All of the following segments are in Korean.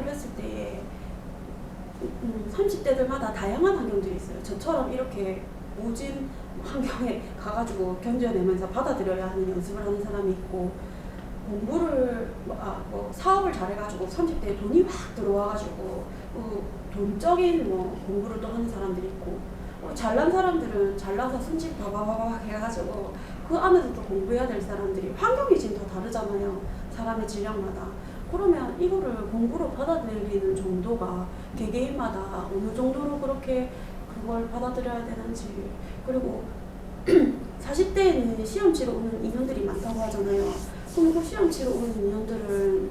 생각을 했을 때 음, 30대들마다 다양한 환경들이 있어요. 저처럼 이렇게 모진 환경에 가가지고 견뎌내면서 받아들여야 하는 연습을 하는 사람이 있고 공부를 뭐, 아, 뭐 사업을 잘해가지고 30대에 돈이 확 들어와가지고 어, 돈적인 뭐 공부를 또 하는 사람들이 있고 어, 잘난 사람들은 잘나서 승진 바바바바 해가지고 그 안에서 또 공부해야 될 사람들이 환경이 지금 다 다르잖아요. 사람의 질량마다. 그러면 이거를 공부로 받아들이는 정도가 개개인마다 어느 정도로 그렇게 그걸 받아들여야 되는지 그리고 40대에는 시험 치러 오는 인연들이 많다고 하잖아요. 그럼 그 시험 치러 오는 인연들은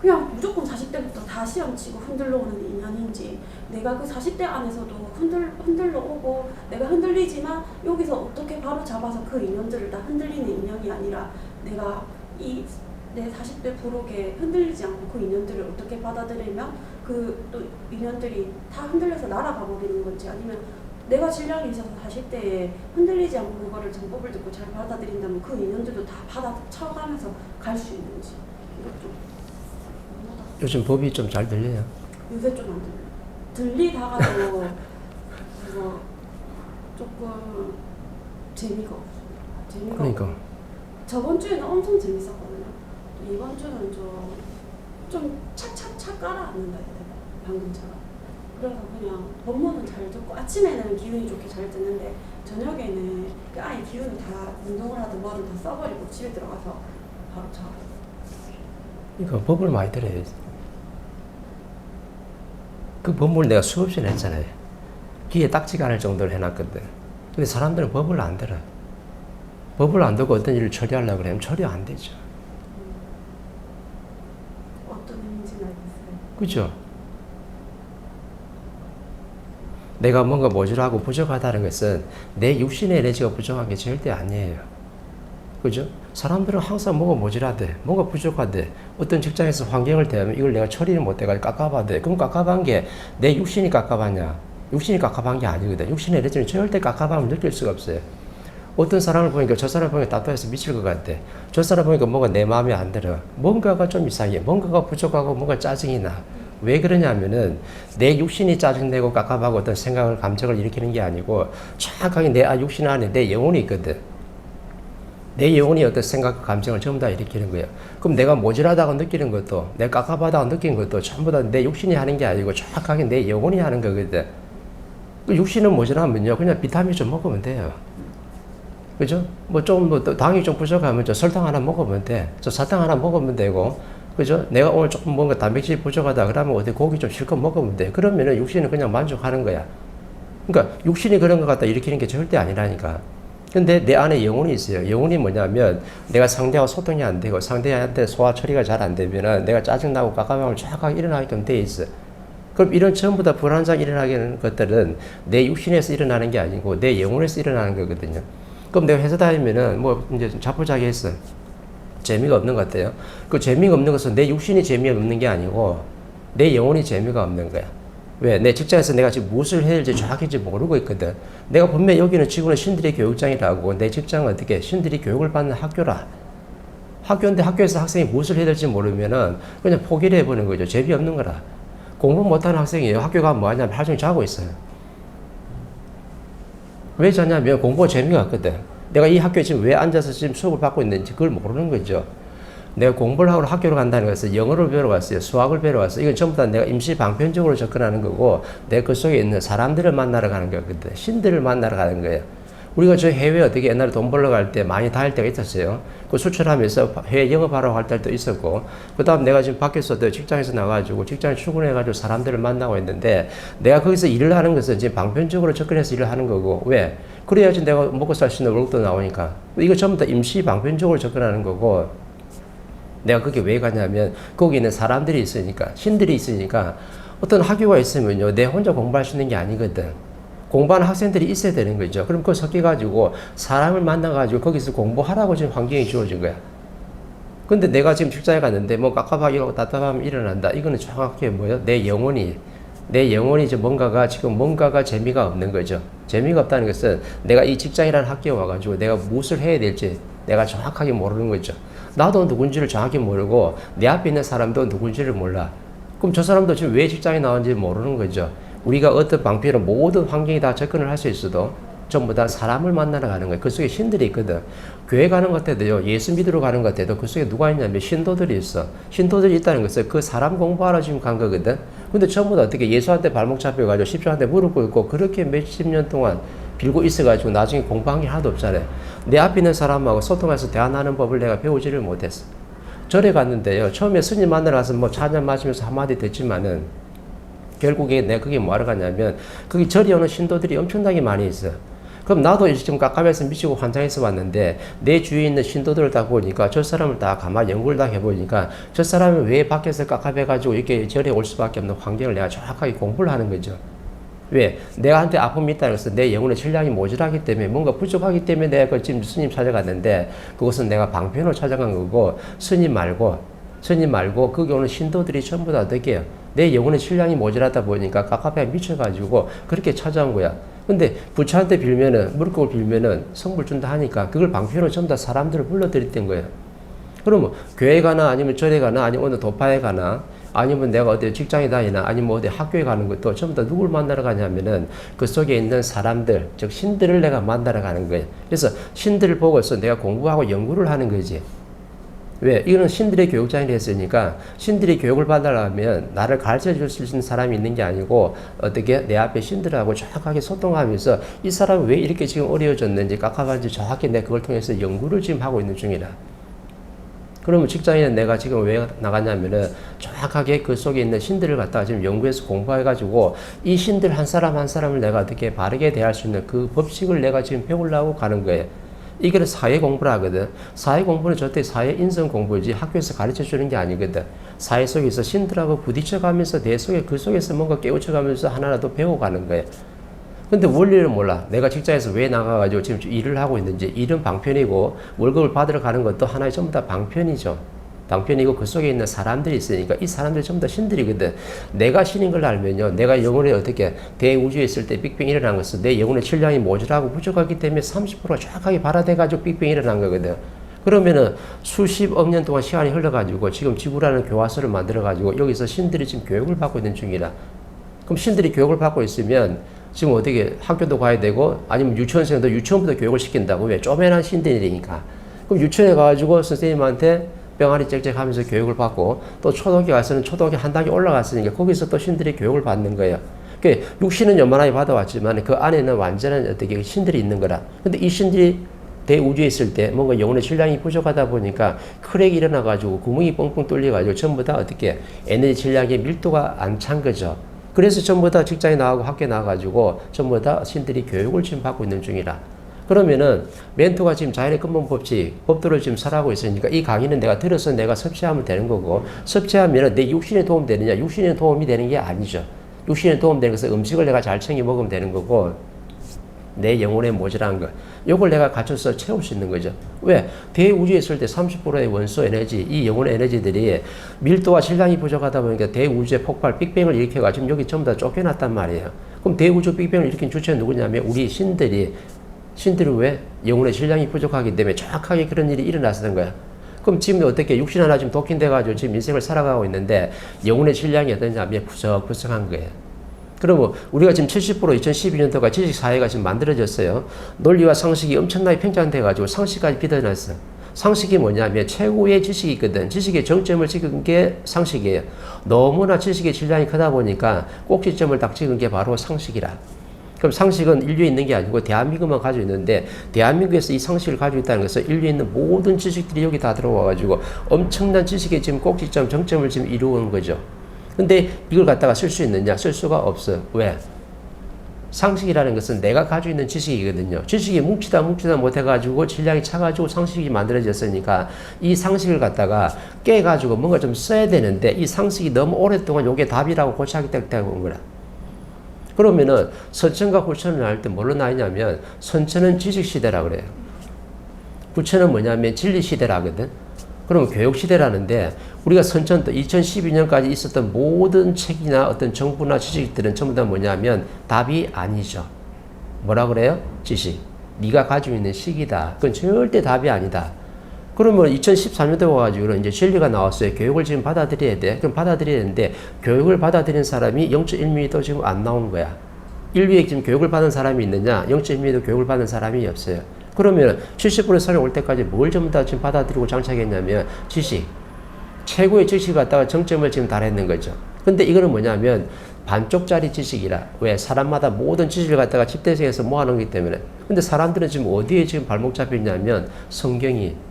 그냥 무조건 40대부터 다 시험 치고 흔들러 오는 인연인지 내가 그 40대 안에서도 흔들, 흔들러 오고 내가 흔들리지만 여기서 어떻게 바로 잡아서 그 인연들을 다 흔들리는 인연이 아니라 내가 이 내 40대 부록에 흔들리지 않고 그 인연들을 어떻게 받아들이면 그 또 인연들이 다 흔들려서 날아가 버리는 건지 아니면 내가 질량이 있어서 40대에 흔들리지 않고 그거를 정법을 듣고 잘 받아들인다면 그 인연들도 다 받아쳐가면서 갈 수 있는지 이것 좀. 요즘 법이 좀 잘 들려요. 요새 좀 안 들려요. 들리다가도 그거 조금 재미가 없어요. 재미가 그러니까 없고. 저번 주에는 엄청 재밌었거든요. 이번 주는 좀, 좀 착착착 깔아앉는다 해야 되나? 방금처럼. 그래서 그냥 본문은 잘 듣고 아침에는 기분이 좋게 잘 듣는데 저녁에는 그 아예 기운을 다 운동을 하든 뭐든 다 써버리고 집에 들어가서 바로 자. 그러니까 법을 많이 들어야지. 그 법을 내가 수없이 냈잖아요. 귀에 딱지가 않을 정도로 해놨거든. 근데 사람들은 법을 안 들어. 법을 안 듣고 어떤 일을 처리하려고 그러면 처리 안 되죠. 어떤 의미인지는 알겠어요. 그죠? 내가 뭔가 모자라고 부족하다는 것은 내 육신의 에너지가 부족한 게 절대 아니에요. 그죠? 사람들은 항상 뭐가 모자라대, 뭐가 부족하대, 어떤 직장에서 환경을 대하면 이걸 내가 처리를 못해가지고 깝깝하대. 그럼 깝깝한 게 내 육신이 깝깝하냐? 육신이 깝깝한 게 아니거든. 육신의 에너지는 절대 깝깝함을 느낄 수가 없어요. 어떤 사람을 보니까 저 사람 보니까 답답해서 미칠 것 같대. 저 사람 보니까 뭔가 내 마음에 안 들어. 뭔가가 좀 이상해. 뭔가가 부족하고 뭔가 짜증이 나. 왜 그러냐면은 내 육신이 짜증내고 깝깝하고 어떤 생각을 감정을 일으키는 게 아니고 정확하게 내 아, 육신 안에 내 영혼이 있거든. 내 영혼이 어떤 생각, 감정을 전부 다 일으키는 거예요. 그럼 내가 모자라다고 느끼는 것도, 내가 깝깝하다고 느끼는 것도 전부 다 내 육신이 하는 게 아니고 정확하게 내 영혼이 하는 거거든. 그 육신은 모자라면요, 그냥 비타민 좀 먹으면 돼요. 그죠? 뭐 좀, 뭐, 또 당이 좀 부족하면 저 설탕 하나 먹으면 돼. 저 사탕 하나 먹으면 되고. 그죠? 내가 오늘 조금 뭔가 단백질이 부족하다. 그러면 어디 고기 좀 실컷 먹으면 돼. 그러면은 육신은 그냥 만족하는 거야. 그러니까 육신이 그런 것 같다 일으키는 게 절대 아니라니까. 근데 내 안에 영혼이 있어요. 영혼이 뭐냐면 내가 상대하고 소통이 안 되고 상대한테 소화 처리가 잘 안 되면은 내가 짜증나고 깝깝함을 정확하게 일어나게끔 돼 있어. 그럼 이런 전부 다 불안장 일어나게 하는 것들은 내 육신에서 일어나는 게 아니고 내 영혼에서 일어나는 거거든요. 그럼 내가 회사 다니면은 뭐 이제 좀 자포자기했어. 재미가 없는 것 같아요. 그 재미가 없는 것은 내 육신이 재미없는 게 아니고 내 영혼이 재미가 없는 거야. 왜? 내 직장에서 내가 지금 무엇을 해야 될지 정확히 모르고 있거든. 내가 분명 여기는 지구는 신들의 교육장이라고 내 직장은 어떻게 신들이 교육을 받는 학교라. 학교인데 학교에서 학생이 무엇을 해야 될지 모르면은 그냥 포기를 해보는 거죠. 재미없는 거라. 공부 못하는 학생이에요. 학교 가면 뭐 하냐면 하루 종일 자고 있어요. 왜 자냐면 공부가 재미가 없거든. 내가 이 학교에 지금 왜 앉아서 지금 수업을 받고 있는지 그걸 모르는 거죠. 내가 공부를 하러 학교로 간다는 것은 영어를 배우러 왔어요. 수학을 배우러 왔어요. 이건 전부 다 내가 임시 방편적으로 접근하는 거고, 내 그 속에 있는 사람들을 만나러 가는 거거든. 신들을 만나러 가는 거예요. 우리가 저 해외 어떻게 옛날에 돈 벌러 갈 때 많이 다닐 때가 있었어요. 그 수출하면서 해외 영업하러 갈 때도 있었고, 그 다음 내가 지금 밖에서도 직장에서 나가지고 직장에 출근해가지고 사람들을 만나고 있는데, 내가 거기서 일을 하는 것은 지금 방편적으로 접근해서 일을 하는 거고, 왜? 그래야지 내가 먹고 살 수 있는 월급도 나오니까. 이거 전부 다 임시 방편적으로 접근하는 거고, 내가 거기 왜 가냐면 거기 있는 사람들이 있으니까 신들이 있으니까 어떤 학교가 있으면요 내 혼자 공부할 수 있는 게 아니거든 공부하는 학생들이 있어야 되는 거죠. 그럼 그거 섞여가지고 사람을 만나가지고 거기서 공부하라고 지금 환경이 주어진 거야. 근데 내가 지금 직장에 갔는데 뭐 깝깝하게 답답하면 일어난다. 이거는 정확하게 뭐예요? 내 영혼이 내 영혼이 이제 뭔가가 지금 뭔가가 재미가 없는 거죠. 재미가 없다는 것은 내가 이 직장이라는 학교에 와가지고 내가 무엇을 해야 될지 내가 정확하게 모르는 거죠. 나도 누군지를 정확히 모르고 내 앞에 있는 사람도 누군지를 몰라. 그럼 저 사람도 지금 왜 직장에 나왔는지 모르는 거죠. 우리가 어떤 방편으로 모든 환경에 다 접근을 할 수 있어도 전부 다 사람을 만나러 가는 거예요. 그 속에 신들이 있거든. 교회 가는 것 때도요, 예수 믿으러 가는 것 때도 그 속에 누가 있냐면 신도들이 있어. 신도들이 있다는 것은 그 사람 공부하러 지금 간 거거든. 근데 전부 다 어떻게 예수한테 발목 잡혀가지고 십자한테 무릎 꿇고 그렇게 몇십 년 동안 빌고 있어가지고 나중에 공부한 게 하나도 없잖아요. 내 앞에 있는 사람하고 소통해서 대화하는 법을 내가 배우지를 못했어. 절에 갔는데요. 처음에 스님 만나러 가서 뭐 차잔 마시면서 한마디 됐지만은 결국에 내가 그게 뭐하러 갔냐면 거기 절에 오는 신도들이 엄청나게 많이 있어. 그럼 나도 지금 깝깝해서 미치고 환장해서 왔는데 내 주위에 있는 신도들을 다 보니까 저 사람을 다 가만히 연구를 다 해보니까 저 사람이 왜 밖에서 깝깝해가지고 이렇게 절에 올 수밖에 없는 환경을 내가 정확하게 공부를 하는 거죠. 왜? 내가 한테 아픔이 있다는 것은 내 영혼의 질량이 모자라기 때문에 뭔가 부족하기 때문에 내가 그 지금 스님 찾아갔는데 그것은 내가 방편으로 찾아간 거고 스님 말고 스님 말고 거기 오는 신도들이 전부 다 해요? 내 영혼의 질량이 모자라다 보니까 깝깝해 미쳐가지고 그렇게 찾아온 거야. 근데 부처한테 빌면은 무릎 빌면은 성불 준다 하니까 그걸 방편으로 전부 다 사람들을 불러들였던 거예요. 그러면 교회 가나 아니면 절에 가나 아니면 어느 도파에 가나 아니면 내가 어디 직장에 다니나 아니면 어디 학교에 가는 것도 전부 다 누굴 만나러 가냐면은 그 속에 있는 사람들 즉 신들을 내가 만나러 가는 거예요. 그래서 신들을 보고서 내가 공부하고 연구를 하는 거지. 왜? 이거는 신들의 교육장이 됐으니까 신들이 교육을 받으려면 나를 가르쳐 줄 수 있는 사람이 있는 게 아니고 어떻게 내 앞에 신들하고 정확하게 소통하면서 이 사람이 왜 이렇게 지금 어려워졌는지 깝깝한지 정확히 내가 그걸 통해서 연구를 지금 하고 있는 중이라. 그러면 직장에 내가 지금 왜 나갔냐면은 정확하게 그 속에 있는 신들을 갖다가 지금 연구해서 공부해가지고 이 신들 한 사람 한 사람을 내가 어떻게 바르게 대할 수 있는 그 법칙을 내가 지금 배우려고 가는 거예요. 이게 사회 공부를 하거든. 사회 공부는 절대 사회 인성 공부지 학교에서 가르쳐 주는 게 아니거든. 사회 속에서 신들하고 부딪혀 가면서 내 속에 그 속에서 뭔가 깨우쳐 가면서 하나라도 배워가는 거예요. 근데 원리를 몰라. 내가 직장에서 왜 나가가지고 지금 일을 하고 있는지. 일은 방편이고 월급을 받으러 가는 것도 하나의 전부 다 방편이죠. 방편이고 그 속에 있는 사람들이 있으니까 이 사람들이 전부 다 신들이거든. 내가 신인 걸 알면요. 내가 영혼에 어떻게 대우주에 있을 때 빅뱅 일어난 것은 내 영혼의 질량이 모자라고 부족하기 때문에 30% 정확하게 발화돼가지고 빅뱅 일어난 거거든. 그러면은 수십억 년 동안 시간이 흘러가지고 지금 지구라는 교화서를 만들어가지고 여기서 신들이 지금 교육을 받고 있는 중이라. 그럼 신들이 교육을 받고 있으면 지금 어떻게 학교도 가야 되고 아니면 유치원생도 유치원부터 교육을 시킨다고 왜 쪼매난 신들이니까 그럼 유치원에 가가지고 선생님한테 병아리 짹짹 하면서 교육을 받고 또 초등학교 가서는 초등학교 한 단계 올라갔으니까 거기서 또 신들이 교육을 받는 거예요. 그 육신은 요만하게 받아왔지만 그 안에는 완전한 어떻게 신들이 있는 거라. 근데 이 신들이 대우주에 있을 때 뭔가 영혼의 질량이 부족하다 보니까 크랙이 일어나가지고 구멍이 뻥뻥 뚫려가지고 전부 다 어떻게 에너지 질량의 밀도가 안 찬 거죠. 그래서 전부 다 직장에 나가고 학교에 나가가지고 전부 다 신들이 교육을 지금 받고 있는 중이라. 그러면은 멘토가 지금 자연의 근본 법칙, 법도를 지금 설하고 있으니까 이 강의는 내가 들어서 내가 섭취하면 되는 거고 섭취하면은 내 육신에 도움 되느냐? 육신에 도움이 되는 게 아니죠. 육신에 도움되는 것은 음식을 내가 잘 챙겨 먹으면 되는 거고 내 영혼에 모자란 것. 요걸 내가 갖춰서 채울 수 있는 거죠. 왜? 대우주에 있을 때 30%의 원소 에너지, 이 영혼의 에너지들이 밀도와 질량이 부족하다 보니까 대우주의 폭발, 빅뱅을 일으켜가지고 여기 전부 다 쫓겨났단 말이에요. 그럼 대우주 빅뱅을 일으킨 주체는 누구냐면 우리 신들이, 신들은 왜? 영혼의 질량이 부족하기 때문에 정확하게 그런 일이 일어났던 거야. 그럼 지금 어떻게 육신 하나 지금 독힌돼가지고 지금 인생을 살아가고 있는데 영혼의 질량이 어떠냐면 부석부석한 거예요. 그러면 우리가 지금 70% 2012년도가 지식 사회가 지금 만들어졌어요. 논리와 상식이 엄청나게 팽창돼가지고 상식까지 비춰놨어. 상식이 뭐냐면 최고의 지식이 있거든. 지식의 정점을 찍은 게 상식이에요. 너무나 지식의 질량이 크다 보니까 꼭지점을 딱 찍은 게 바로 상식이라. 그럼 상식은 인류에 있는 게 아니고 대한민국만 가지고 있는데 대한민국에서 이 상식을 가지고 있다는 것은 인류에 있는 모든 지식들이 여기 다 들어와가지고 엄청난 지식의 지금 꼭지점, 정점을 지금 이루는 거죠. 근데 이걸 갖다가 쓸 수 있느냐? 쓸 수가 없어. 왜? 상식이라는 것은 내가 가지고 있는 지식이거든요. 지식이 뭉치다 뭉치다 못해가지고 질량이 차가지고 상식이 만들어졌으니까 이 상식을 갖다가 깨가지고 뭔가 좀 써야 되는데 이 상식이 너무 오랫동안 요게 답이라고 고착이 되고 온 거라. 그러면은 선천과 후천을 할 때 뭘로 나뉘냐면 선천은 지식시대라 그래요. 후천은 뭐냐면 진리시대라거든. 그러면 교육시대라는데 우리가 선천도 2012년까지 있었던 모든 책이나 어떤 정보나 지식들은 전부 다 뭐냐면 답이 아니죠. 뭐라 그래요? 지식. 네가 가지고 있는 식이다. 그건 절대 답이 아니다. 그러면 2014년도에 와가지고 이제 진리가 나왔어요. 교육을 지금 받아들여야 돼. 그럼 받아들여야 되는데 교육을 받아들인 사람이 0.1mm도 지금 안 나온 거야. 인류에 지금 교육을 받은 사람이 있느냐? 0.1mm도 교육을 받은 사람이 없어요. 그러면 70% 설령 올 때까지 뭘 전부 다 지금 받아들이고 장착했냐면 지식. 최고의 지식을 갖다가 정점을 지금 달했는 거죠. 근데 이거는 뭐냐면 반쪽짜리 지식이라. 왜? 사람마다 모든 지식을 갖다가 집대성에서 모아놓기 때문에. 근데 사람들은 지금 어디에 지금 발목 잡혀있냐면 성경이.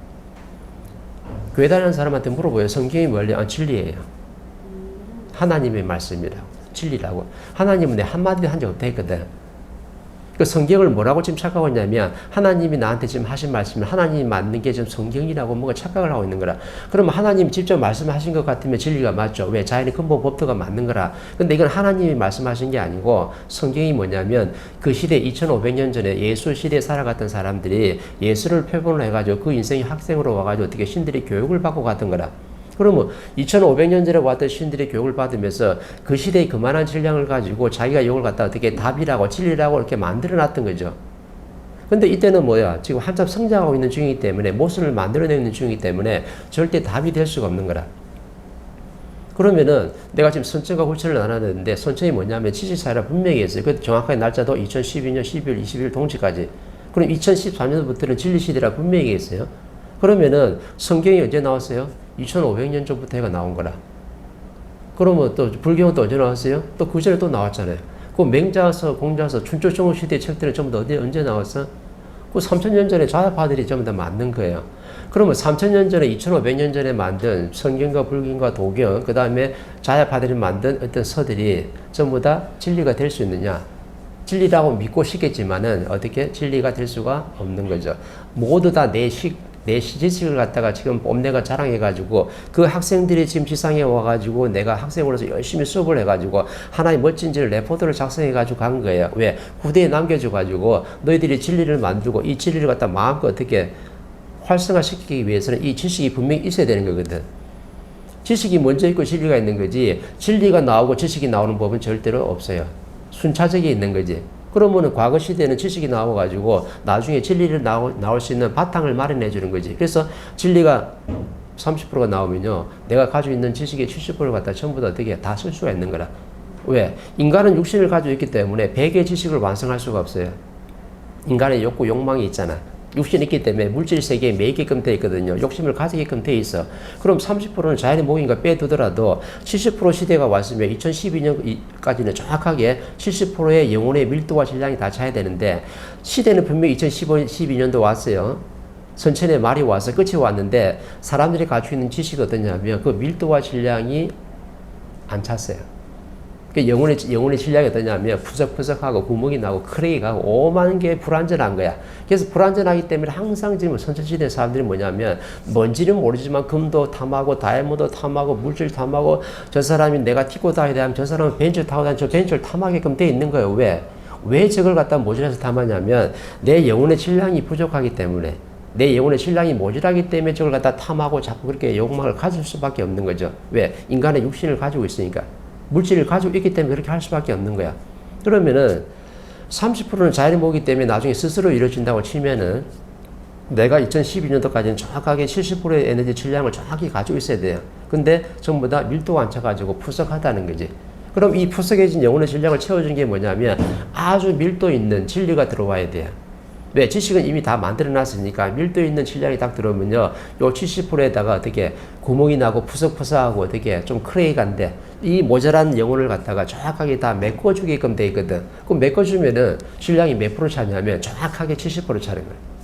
교회 다니는 사람한테 물어보요. 성경이 원래 아, 진리예요. 하나님의 말씀이라고. 진리라고. 하나님은 내 한마디도 한적 없다 했거든. 그 성경을 뭐라고 지금 착각하고 있냐면 하나님이 나한테 지금 하신 말씀을 하나님이 맞는 게 지금 성경이라고 뭔가 착각을 하고 있는 거라. 그러면 하나님이 직접 말씀하신 것 같으면 진리가 맞죠. 왜? 자연의 근본 법도가 맞는 거라. 근데 이건 하나님이 말씀하신 게 아니고 성경이 뭐냐면 그 시대 2500년 전에 예수 시대에 살아갔던 사람들이 예수를 표본을 해가지고 그 인생이 학생으로 와가지고 어떻게 신들이 교육을 받고 갔던 거라. 그러면 2500년 전에 왔던 신들의 교육을 받으면서 그 시대의 그만한 질량을 가지고 자기가 이걸 갖다 어떻게 답이라고 진리라고 이렇게 만들어 놨던 거죠. 근데 이때는 뭐야? 지금 한참 성장하고 있는 중이기 때문에 모순을 만들어내는 중이기 때문에 절대 답이 될 수가 없는 거라. 그러면은 내가 지금 선천과 후천을 나눴는데 선천이 뭐냐면 지식사회라 분명히 했어요. 그 정확하게 날짜도 2012년 12월 20일 동시까지. 그럼 2014년부터는 진리시대라 분명히 했어요. 그러면은 성경이 언제 나왔어요? 2500년 전부터 해가 나온 거라. 그러면 또 불경은 또 언제 나왔어요? 또 그 전에 또 나왔잖아요. 그 맹자서, 공자서, 춘추정후 시대 책들은 전부 다 어디 언제 나왔어? 그 3000년 전에 좌파들이 전부 다 만든 거예요. 그러면 3000년 전에 2500년 전에 만든 성경과 불경과 도경, 그 다음에 자야파들이 만든 어떤 서들이 전부 다 진리가 될 수 있느냐? 진리라고 믿고 싶겠지만은 어떻게 진리가 될 수가 없는 거죠. 모두 다 내 식, 내 지식을 갖다가 지금 뽐내가 자랑해가지고 그 학생들이 지금 지상에 와가지고 내가 학생으로서 열심히 수업을 해가지고 하나의 멋진 질 레포트를 작성해가지고 간 거예요. 왜? 후대에 남겨줘가지고 너희들이 진리를 만들고 이 진리를 갖다 마음껏 어떻게 활성화시키기 위해서는 이 지식이 분명히 있어야 되는 거거든. 지식이 먼저 있고 진리가 있는 거지 진리가 나오고 지식이 나오는 법은 절대로 없어요. 순차적이 있는 거지. 그러면은 과거 시대는 지식이 나와가지고 나중에 진리를 나오, 나올 수 있는 바탕을 마련해 주는 거지. 그래서 진리가 30%가 나오면요. 내가 가지고 있는 지식의 70%를 갖다 전부 다 어떻게 다 쓸 수가 있는 거라. 왜? 인간은 육신을 가지고 있기 때문에 100의 지식을 완성할 수가 없어요. 인간의 욕구, 욕망이 있잖아. 육신이 있기 때문에 물질 세계에 매이게끔 돼 있거든요. 욕심을 가지게끔 돼 있어. 그럼 30%는 자연의 목인가 빼두더라도 70% 시대가 왔으면 2012년까지는 정확하게 70%의 영혼의 밀도와 질량이 다 차야 되는데 시대는 분명히 2012년도 왔어요. 선천의 말이 와서 끝이 왔는데 사람들이 가지고 있는 지식이 어떠냐면 그 밀도와 질량이 안 찼어요. 그 영혼의, 영혼의 질량이 어떠냐면 푸석푸석하고 구멍이 나고 크레이가 오만 개 불안전한 거야. 그래서 불안전하기 때문에 항상 지금 선천시대 사람들이 뭐냐면 뭔지는 모르지만 금도 탐하고 다이아몬드 탐하고 물질 탐하고 저 사람이 내가 티고 다니다 하면 저 사람은 벤츠 타고 다니면 저 벤츠를 탐하게끔 돼 있는 거예요. 왜? 왜 저걸 갖다 모질해서 탐하냐면 내 영혼의 질량이 부족하기 때문에 내 영혼의 신랑이 모자라기 때문에 저걸 갖다 탐하고 자꾸 그렇게 욕망을 가질 수밖에 없는 거죠. 왜? 인간의 육신을 가지고 있으니까. 물질을 가지고 있기 때문에 그렇게 할 수밖에 없는 거야. 그러면은 30%는 자연의 모기 때문에 나중에 스스로 이루어진다고 치면은 내가 2012년도까지는 정확하게 70%의 에너지 질량을 정확히 가지고 있어야 돼요. 근데 전부 다 밀도가 안 차가지고 푸석하다는 거지. 그럼 이 푸석해진 영혼의 질량을 채워주는 게 뭐냐면 아주 밀도 있는 진리가 들어와야 돼요. 왜? 지식은 이미 다 만들어 놨으니까 밀도 있는 질량이 딱 들어오면요. 요 70%에다가 어떻게 구멍이 나고 푸석푸석하고 어떻게 좀 크레이간데 이 모자란 영혼을 갖다가 정확하게 다 메꿔주게끔 돼 있거든. 그럼 메꿔주면은 질량이 몇 프로 차냐면 정확하게 70% 차는 거예요.